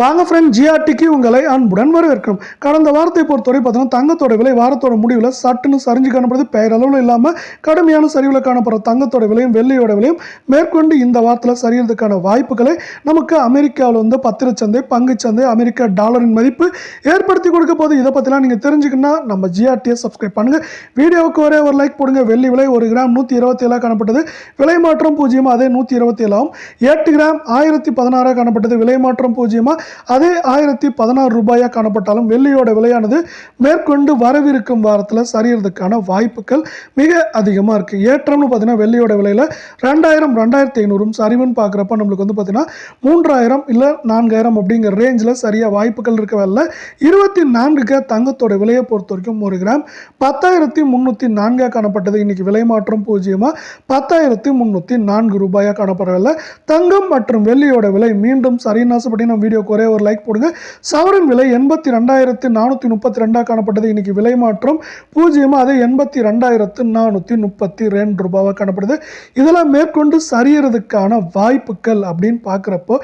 வாங்க ஃப்ரெண்ட் ஜிஆர்டிக்கு உங்களை அன்புடன் வரவேற்கும் கடந்த வாரத்தை பொறுத்தவரை பார்த்தீங்கன்னா தங்கத்தோட விலை வாரத்தோட முடிவில் சட்டுன்னு சரிஞ்சு காணப்படுது. பெயரளவில் இல்லாமல் கடுமையான சரிவில் காணப்படுற தங்கத்தோட விலையும் வெள்ளியோட விலையும் மேற்கொண்டு இந்த வாரத்தில் சரியறதுக்கான வாய்ப்புகளை நமக்கு அமெரிக்காவில் வந்து பத்திரச்சந்தை பங்குச்சந்தை அமெரிக்கா டாலரின் மதிப்பு ஏற்படுத்தி கொடுக்க போது இதை பற்றிலாம் நீங்கள் தெரிஞ்சுக்கணும்னா நம்ம ஜிஆர்டியை சப்ஸ்கிரைப் பண்ணுங்கள் வீடியோவுக்கு ஒரே ஒரு லைக் போடுங்க. வெள்ளி விலை ஒரு கிராம் நூற்றி இருபத்தி ஏழாக காணப்பட்டது. விலை மாற்றம் பூஜ்ஜியமாக அதே நூற்றி இருபத்தி ஏழாகும் எட்டு கிராம் ஆயிரத்தி பதினாறாக காணப்பட்டது. விலை மாற்றம் பூஜ்ஜியமாக அதே ஆயிரத்தி பதினாறு ரூபாயாக காணப்பட்டாலும் வெள்ளியோட விலையானது மேற்கொண்டு வரவிருக்கும் வாரத்தில் சரியறதுக்கான வாய்ப்புகள் மிக அதிகமாக இருக்குது ஏற்றம்னு பார்த்தீங்கன்னா வெள்ளியோட விலையில் ரெண்டாயிரம் ரெண்டாயிரத்தி ஐநூறும் சரிவுன்னு பார்க்குறப்ப நம்மளுக்கு வந்து பார்த்தீங்கன்னா மூன்றாயிரம் இல்லை நான்காயிரம் அப்படிங்கிற ரேஞ்சில் சரியாக வாய்ப்புகள் இருக்க வேலை இருபத்தி நான்குக்கு தங்கத்தோட விலையை பொறுத்த வரைக்கும் ஒரு கிராம் பத்தாயிரத்தி முந்நூற்றி நான்காக காணப்பட்டது. இன்றைக்கி விலை மாற்றம் பூஜ்ஜியமாக பத்தாயிரத்தி முந்நூற்றி நான்கு ரூபாயாக காணப்படவில்லை தங்கம் மற்றும் வெள்ளியோட விலை மீண்டும் சரின்னு ஆசைப்படி நம்ம வீடியோ ஒரே ஒரு லைக் போடுங்க. சவரன் விலை எண்பத்தி ரெண்டாயிரத்து நானூற்றி முப்பத்தி ரெண்டாக காணப்பட்டது. இன்னைக்கு விலை மாற்றம் பூஜ்ஜியமாக அதே எண்பத்தி ரெண்டாயிரத்து நானூற்றி முப்பத்தி ரெண்டு ரூபாவாக காணப்படுது. இதெல்லாம் மேற்கொண்டு சரியறதுக்கான வாய்ப்புகள் அப்படின்னு பார்க்குறப்போ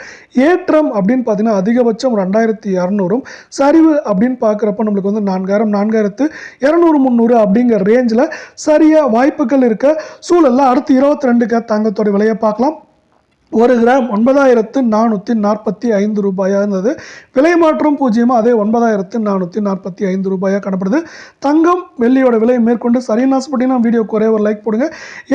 ஏற்றம் அப்படின்னு பார்த்தீங்கன்னா அதிகபட்சம் ரெண்டாயிரத்தி இரநூறும் சரிவு அப்படின்னு பார்க்குறப்போ நம்மளுக்கு வந்து நான்காயிரம் நான்காயிரத்து இரநூறு முந்நூறு அப்படிங்கிற ரேஞ்சில் சரியாக வாய்ப்புகள் இருக்க சூழலில் அடுத்து இருபத்தி ரெண்டுக்கு தங்கத்தோட விலையை பார்க்கலாம். ஒரு கிராம் ஒன்பதாயிரத்து நானூற்றி நாற்பத்தி ஐந்து ரூபாயாக இருந்தது. விலை மாற்றம் பூஜ்ஜியமாக அதே ஒன்பதாயிரத்து நானூற்றி நாற்பத்தி ஐந்து ரூபாயாக காணப்படுது. தங்கம் வெள்ளியோட விலை மேற்கொண்டு சரிநாசப்பட்டினா வீடியோக்கு ஒரே ஒரு லைக் போடுங்க.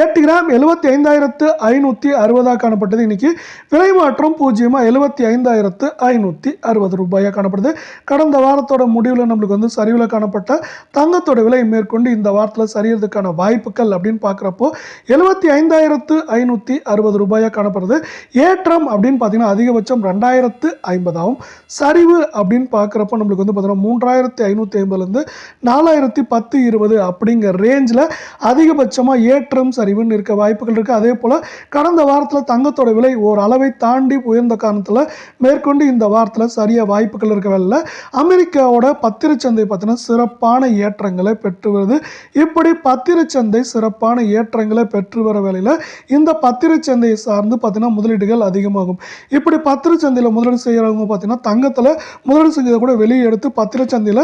எட்டு கிராம் எழுபத்தி ஐந்தாயிரத்து ஐநூற்றி அறுபதாக காணப்பட்டது. இன்னைக்கு விலை மாற்றம் பூஜ்ஜியமாக எழுபத்தி ஐந்தாயிரத்து ஐநூற்றி அறுபது ரூபாயாக காணப்படுது. கடந்த வாரத்தோட முடிவில் நம்மளுக்கு வந்து சரிவில் காணப்பட்ட தங்கத்தோட விலை மேற்கொண்டு இந்த வாரத்தில் சரியறதுக்கான வாய்ப்புகள் அப்படின்னு பார்க்குறப்போ எழுபத்தி ஐந்தாயிரத்து ஐநூற்றி அறுபது ரூபாயாக காணப்படுது. ஏற்றம் அப்படின்னு பார்த்தீங்கன்னா அதிகபட்சம் ரெண்டாயிரத்து ஐம்பதாகும். சரிவு அப்படின்னு பார்க்குறப்ப நம்மளுக்கு வந்து பார்த்தீங்கன்னா மூன்றாயிரத்தி ஐநூற்றி ஐம்பதுலேருந்து நாலாயிரத்தி பத்து இருபது அப்படிங்கிற ரேஞ்சில் அதிகபட்சமாக ஏற்றம் சரிவுன்னு இருக்க வாய்ப்புகள் இருக்குது அதே போல் கடந்த வாரத்தில் தங்கத்தோட விலை ஓர் அளவை தாண்டி உயர்ந்த காரணத்தில் மேற்கொண்டு இந்த வாரத்தில் சரியாக வாய்ப்புகள் இருக்கவில்லை அமெரிக்காவோட பத்திரச்சந்தை பார்த்தீங்கன்னா சிறப்பான ஏற்றங்களை பெற்று வருது. இப்படி பத்திரச்சந்தை சிறப்பான ஏற்றங்களை பெற்று வர வேலையில் இந்த பத்திரச்சந்தையை சார்ந்து பார்த்தீங்கன்னா முதலீடுகள் அதிகமாகும். இப்படி பத்திரச்சந்தையில் முதலீடு செய்கிறவங்க பார்த்திங்கன்னா தங்கத்தில் முதலீடு செஞ்சதை கூட வெளியே எடுத்து பத்திரச்சந்தையில்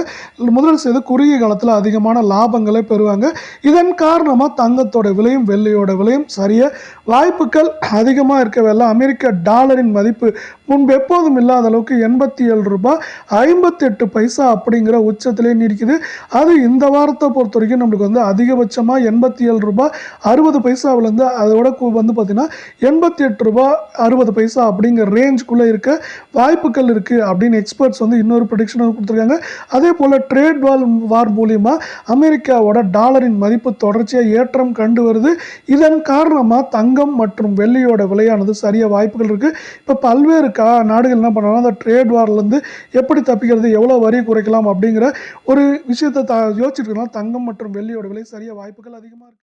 முதலீடு செய்து குறுகிய காலத்தில் அதிகமான லாபங்களை பெறுவாங்க. இதன் காரணமாக தங்கத்தோட விலையும் வெள்ளையோட விலையும் சரியாக வாய்ப்புகள் அதிகமாக இருக்கவில்லை அமெரிக்க டாலரின் மதிப்பு முன்பு எப்போதும் இல்லாத அளவுக்கு எண்பத்தி ஏழு ரூபாய் ஐம்பத்தெட்டு பைசா அப்படிங்கிற உச்சத்திலே நீடிக்குது. அது இந்த வாரத்தை பொறுத்த வரைக்கும் நம்மளுக்கு வந்து அதிகபட்சமாக எண்பத்தி ஏழு ரூபாய் அறுபது பைசாவிலேருந்து அதோட வந்து பார்த்தீங்கன்னா எண்பத்தி எட்டு ரூபாய் அறுபது பைசா அப்படிங்கிற ரேஞ்சுக்குள்ளே இருக்க வாய்ப்புகள் இருக்குது அப்படின்னு எக்ஸ்பர்ட்ஸ் வந்து இன்னொரு ப்ரொடிக்ஷன் கொடுத்துருக்காங்க. அதே போல் ட்ரேட் வால் வார் மூலிமா அமெரிக்காவோட டாலரின் மதிப்பு தொடர்ச்சியாக ஏற்றம் கண்டு வருது. இதன் காரணமாக தங்கம் மற்றும் வெள்ளியோட விலையானது சரியாக வாய்ப்புகள் இருக்குது இப்போ பல்வேறு கா நாடுகள் என்ன பண்ணுறாங்க அந்த ட்ரேட் வார்லேருந்து எப்படி தப்பிக்கிறது எவ்வளோ வரி குறைக்கலாம் அப்படிங்கிற ஒரு விஷயத்தை த யோசிச்சுட்டு இருக்கலாம். தங்கம் மற்றும் வெள்ளியோட விலை சரியாக வாய்ப்புகள் அதிகமாக இருக்குது